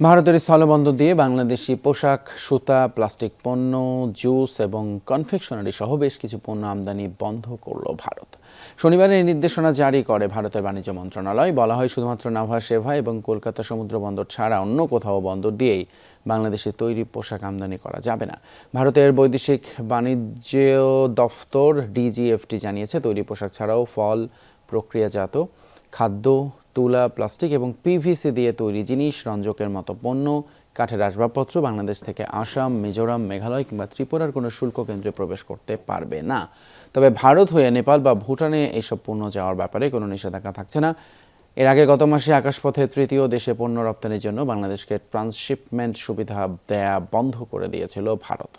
ভারতের স্থলবন্দর দিয়ে বাংলাদেশি পোশাক, সুতা, প্লাস্টিক পণ্য, জুস এবং কনফেকশনারি সহ বেশ কিছু পণ্য আমদানি বন্ধ করল ভারত। শনিবার এই নির্দেশনা জারি করে ভারতের বাণিজ্য মন্ত্রণালয়। বলা হয়, শুধুমাত্র নাভা সেভা এবং কলকাতা সমুদ্র বন্দর ছাড়া অন্য কোথাও বন্দর দিয়েই বাংলাদেশে তৈরি পোশাক আমদানি করা যাবে না। ভারতের বৈদেশিক বাণিজ্য দফতর, ডিজিএফটি জানিয়েছে, তৈরি পোশাক ছাড়াও ফল, প্রক্রিয়াজাত খাদ্য তুলা, প্লাস্টিক এবং পিভিসি দিয়ে তৈরি জিনিস, রঞ্জকের মতো পণ্য, কাঠের আসবাবপত্র বাংলাদেশ থেকে আসাম, মিজোরাম, মেঘালয় কিংবা ত্রিপুরার কোনো শুল্ক কেন্দ্রে প্রবেশ করতে পারবে না। তবে ভারত হয়ে নেপাল বা ভুটানে এসব পণ্য যাওয়ার ব্যাপারে কোনো নিষেধাজ্ঞা থাকছে না। এর আগে গত মাসে আকাশপথে তৃতীয় দেশে পণ্য রপ্তানির জন্য বাংলাদেশকে ট্রান্সশিপমেন্ট সুবিধা দেয়া বন্ধ করে দিয়েছিল ভারত।